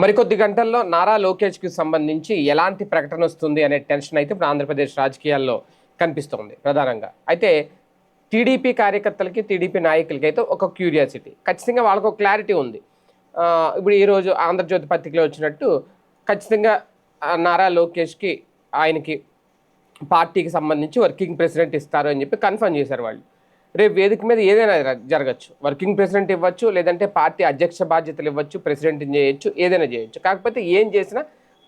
మరికొద్ది గంటల్లో నారా లోకేష్కి సంబంధించి ఎలాంటి ప్రకటన వస్తుంది అనే టెన్షన్ అయితే ఇప్పుడు ఆంధ్రప్రదేశ్ రాజకీయాల్లో కనిపిస్తోంది ప్రధానంగా. అయితే టీడీపీ కార్యకర్తలకి టీడీపీ నాయకులకి అయితే ఒక క్యూరియాసిటీ. ఖచ్చితంగా వాళ్ళకు ఒక క్లారిటీ ఉంది. ఇప్పుడు ఈరోజు ఆంధ్రజ్యోతి పత్రికలో వచ్చినట్టు ఖచ్చితంగా నారా లోకేష్కి ఆయనకి పార్టీకి సంబంధించి వర్కింగ్ ప్రెసిడెంట్ ఇస్తారు అని చెప్పి కన్ఫర్మ్ చేశారు వాళ్ళు. రేపు వేదిక మీద ఏదైనా జరగచ్చు. వర్కింగ్ ప్రెసిడెంట్ ఇవ్వచ్చు లేదంటే పార్టీ అధ్యక్ష బాధ్యతలు ఇవ్వచ్చు ప్రెసిడెంట్ చేయొచ్చు ఏదైనా చేయొచ్చు. కాకపోతే ఏం చేసినా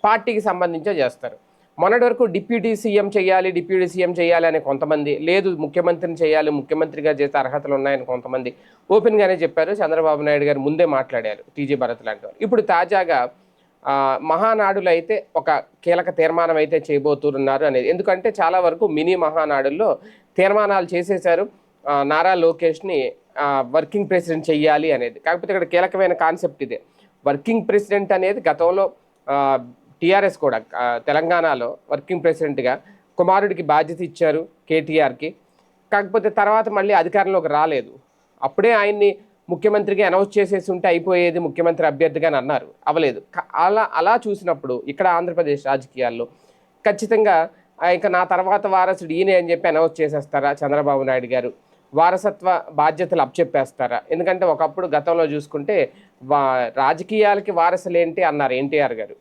పార్టీకి సంబంధించే చేస్తారు. మొన్నటి వరకు డిప్యూటీ సీఎం చేయాలి డిప్యూటీ సీఎం చేయాలి అని కొంతమంది లేదు ముఖ్యమంత్రిని చేయాలి ముఖ్యమంత్రిగా చేసే అర్హతలు ఉన్నాయని కొంతమంది ఓపెన్గానే చెప్పారు. చంద్రబాబు నాయుడు గారు ముందే మాట్లాడారు టీజీ భరత్ లాంటి వారు ఇప్పుడు తాజాగా మహానాడులు అయితే ఒక కీలక తీర్మానం అయితే చేయబోతున్నారు అనేది. ఎందుకంటే చాలా వరకు మినీ మహానాడుల్లో తీర్మానాలు చేసేశారు. నారా లోకేష్ని వర్కింగ్ ప్రెసిడెంట్ చెయ్యాలి అనేది. కాకపోతే ఇక్కడ కీలకమైన కాన్సెప్ట్ ఇదే. వర్కింగ్ ప్రెసిడెంట్ అనేది గతంలో టీఆర్ఎస్ కూడా తెలంగాణలో వర్కింగ్ ప్రెసిడెంట్గా కుమారుడికి బాధ్యత ఇచ్చారు కేటీఆర్కి. కాకపోతే తర్వాత మళ్ళీ అధికారంలోకి రాలేదు. అప్పుడే ఆయన్ని ముఖ్యమంత్రిగా అనౌన్స్ చేసేసి ఉంటే అయిపోయేది ముఖ్యమంత్రి అభ్యర్థిగా అని అన్నారు. అవ్వలేదు. అలా అలా చూసినప్పుడు ఇక్కడ ఆంధ్రప్రదేశ్ రాజకీయాల్లో ఖచ్చితంగా ఇంకా నా తర్వాత వారసుడు ఈయనే అని చెప్పి అనౌన్స్ చేసేస్తారా చంద్రబాబు నాయుడు గారు? వారసత్వ బాధ్యతలు అప్పచెప్పేస్తారా? ఎందుకంటే ఒకప్పుడు గతంలో చూసుకుంటే వా రాజకీయాలకి వారసులేంటి అన్నారు ఎన్టీఆర్ గారు.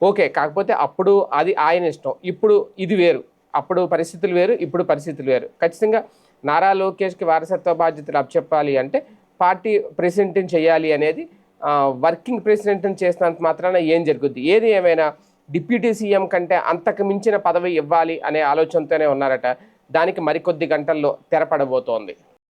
ఓకే కాకపోతే అప్పుడు అది ఆయన ఇష్టం. ఇప్పుడు ఇది వేరు. అప్పుడు పరిస్థితులు వేరు ఇప్పుడు పరిస్థితులు వేరు. ఖచ్చితంగా నారా లోకేష్కి వారసత్వ బాధ్యతలు అప్పచెప్పాలి అంటే పార్టీ ప్రెసిడెంట్ని చేయాలి అనేది వర్కింగ్ ప్రెసిడెంట్ని చేసినంత మాత్రాన ఏం జరుగుద్ది? ఏది ఏమైనా డిప్యూటీ సీఎం కంటే అంతకు మించిన పదవి ఇవ్వాలి అనే ఆలోచనతోనే ఉన్నారట. దానికి మరికొద్ది గంటల్లో తెరపడబోతోంది.